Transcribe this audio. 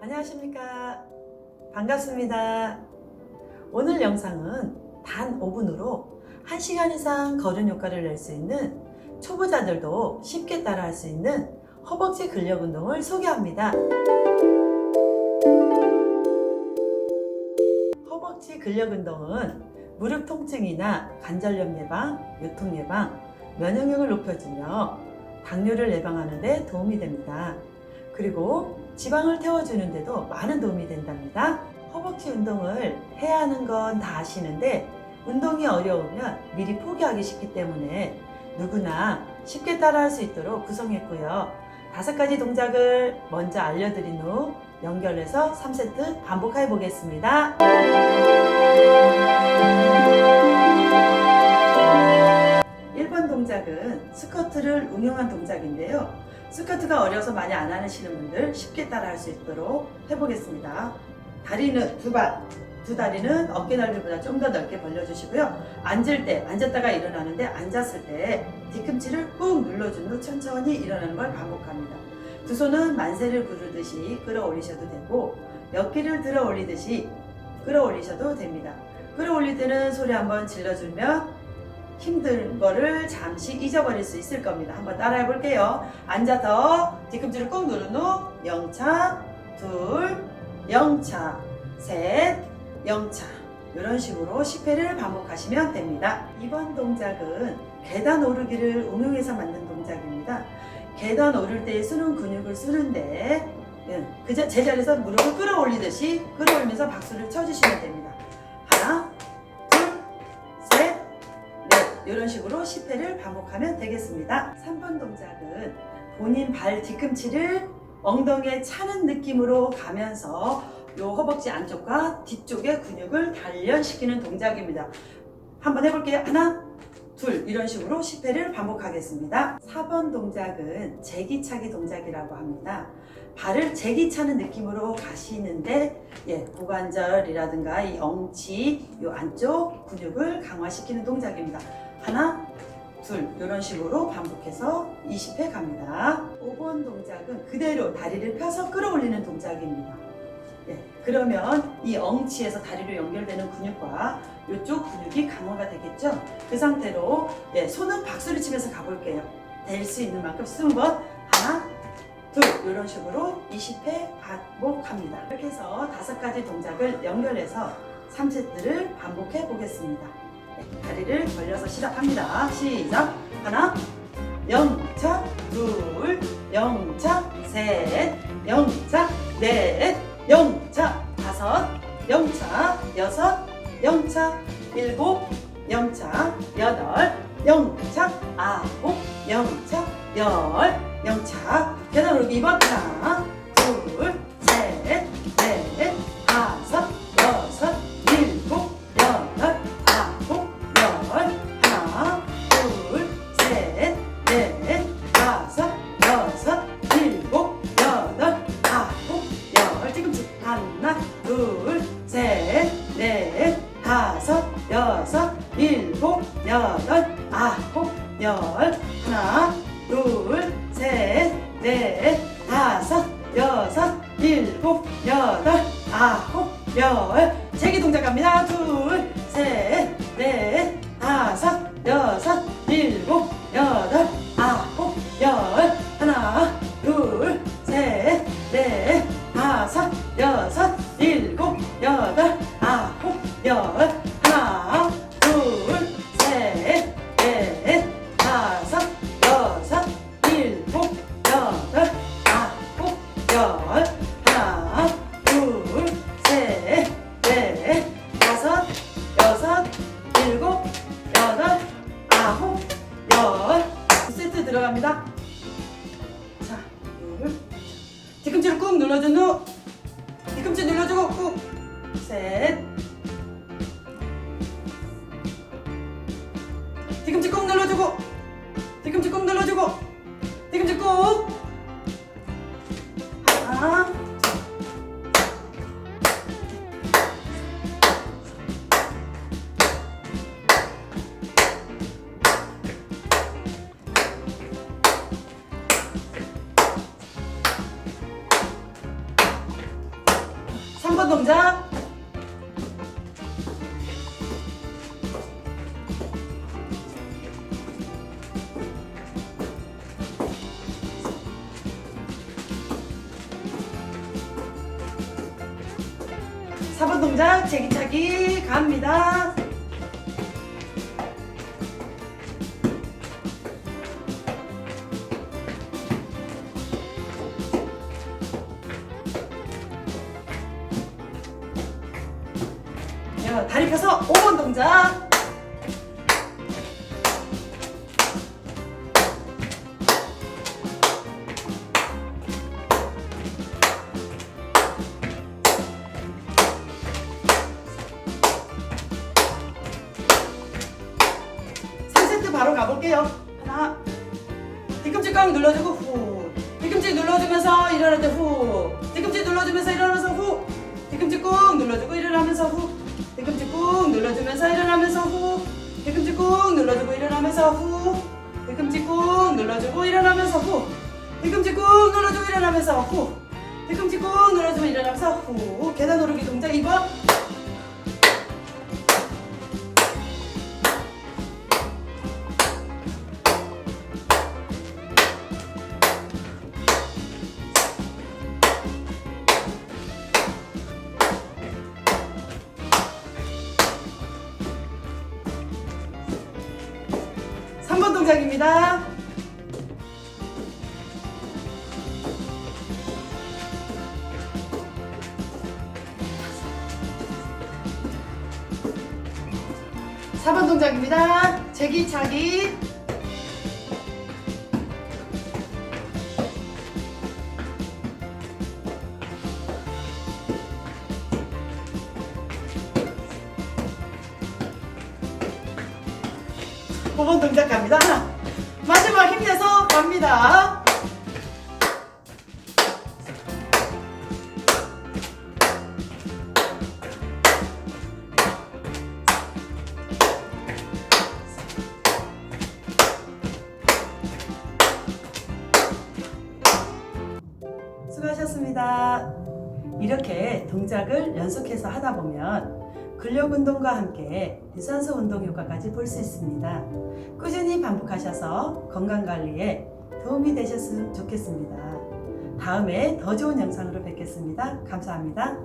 안녕하십니까. 반갑습니다. 오늘 영상은 단 5분으로 1시간 이상 걸은 효과를 낼 수 있는 초보자들도 쉽게 따라할 수 있는 허벅지 근력 운동을 소개합니다. 허벅지 근력 운동은 무릎 통증이나 관절염 예방, 요통 예방, 면역력을 높여주며 당뇨를 예방하는 데 도움이 됩니다. 그리고 지방을 태워주는데도 많은 도움이 된답니다. 허벅지 운동을 해야 하는 건 다 아시는데 운동이 어려우면 미리 포기하기 쉽기 때문에 누구나 쉽게 따라할 수 있도록 구성했고요. 다섯 가지 동작을 먼저 알려드린 후 연결해서 3세트 반복해 보겠습니다. 1번 동작은 스쿼트를 응용한 동작인데요. 스쿼트가 어려서 많이 안 하시는 분들 쉽게 따라 할 수 있도록 해보겠습니다. 다리는 두 발, 두 다리는 어깨 넓이보다 좀 더 넓게 벌려주시고요. 앉을 때, 앉았다가 일어나는데 앉았을 때 뒤꿈치를 꾹 눌러준 후 천천히 일어나는 걸 반복합니다. 두 손은 만세를 부르듯이 끌어올리셔도 되고 어깨를 들어 올리듯이 끌어올리셔도 됩니다. 끌어올릴 때는 소리 한번 질러주면 힘든 거를 잠시 잊어버릴 수 있을 겁니다. 한번 따라해 볼게요. 앉아서 뒤꿈치를 꾹 누른 후 영차, 둘, 영차, 셋, 영차. 이런 식으로 10회를 반복하시면 됩니다. 이번 동작은 계단 오르기를 응용해서 만든 동작입니다. 계단 오를 때 쓰는 근육을 쓰는데 예, 그 자- 제자리에서 무릎을 끌어올리듯이 끌어올리면서 박수를 쳐주시면 됩니다. 이런 식으로 10회를 반복하면 되겠습니다. 3번 동작은 본인 발 뒤꿈치를 엉덩이에 차는 느낌으로 가면서 요 허벅지 안쪽과 뒤쪽의 근육을 단련시키는 동작입니다. 한번 해볼게요. 하나, 둘, 이런 식으로 10회를 반복하겠습니다. 4번 동작은 제기차기 동작이라고 합니다. 발을 제기차는 느낌으로 가시는데 예, 고관절이라든가 이 엉치, 요 안쪽 근육을 강화시키는 동작입니다. 하나, 둘, 이런 식으로 반복해서 20회 갑니다. 5번 동작은 그대로 다리를 펴서 끌어올리는 동작입니다. 예, 그러면 이 엉치에서 다리로 연결되는 근육과 이쪽 근육이 강화가 되겠죠? 그 상태로 예, 손은 박수를 치면서 가볼게요. 될 수 있는 만큼 20번 하나, 둘 이런 식으로 20회 반복합니다. 이렇게 해서 다섯 가지 동작을 연결해서 3세트를 반복해 보겠습니다. 네, 다리를 벌려서 시작합니다. 시작. 하나, 영차, 둘, 영차, 셋, 영차, 넷, 영차, 다섯, 영차, 여섯, 영차, 일곱, 영차, 여덟, 영차, 아홉, 영차, 열, 영차, 계단 오르기 2번 하나, 열. 하나, 둘, 셋, 넷, 다섯, 여섯, 일곱, 여덟, 아홉, 열. 제기 동작 갑니다. 둘, 셋, 넷, 다섯, 여섯, 들어갑니다. 자, 둘. 뒤꿈치를 꾹 눌러준 후 뒤꿈치 눌러주고 꾹 셋. 뒤꿈치 꾹 눌러주고 뒤꿈치 꾹 눌러주고 뒤꿈치 꾹 동작. 사번 동작 제기차기 갑니다. 다리 펴서 5번 동작. 바로 가볼게요. 하나. 뒤꿈치 꽉 눌러주고 후. 뒤꿈치 눌러주면서 일어날 때 후. 뒤꿈치 눌러주면서 일어나면서 후. 뒤꿈치 꾹 눌러주고 일어나면서 후. 뒤꿈치 꾹 눌러주면서 일어나면서 후. 뒤꿈치 꾹 눌러주고 일어나면서 후. 뒤꿈치 꾹 눌러주고 일어나면서 후. 뒤꿈치 꾹 눌러주고 일어나면서 후. 뒤꿈치 꾹 눌러주고 일어나면서 후. 계단 오르기 동작 2번. 동작입니다. 사번 동작입니다. 제기차기. 오번 동작 갑니다. 하나. 마지막 힘내서 갑니다. 수고하셨습니다. 이렇게 동작을 연속해서 하다 보면 근력 운동과 함께 유산소 운동 효과까지 볼 수 있습니다. 꾸준히 반복하셔서 건강 관리에 도움이 되셨으면 좋겠습니다. 다음에 더 좋은 영상으로 뵙겠습니다. 감사합니다.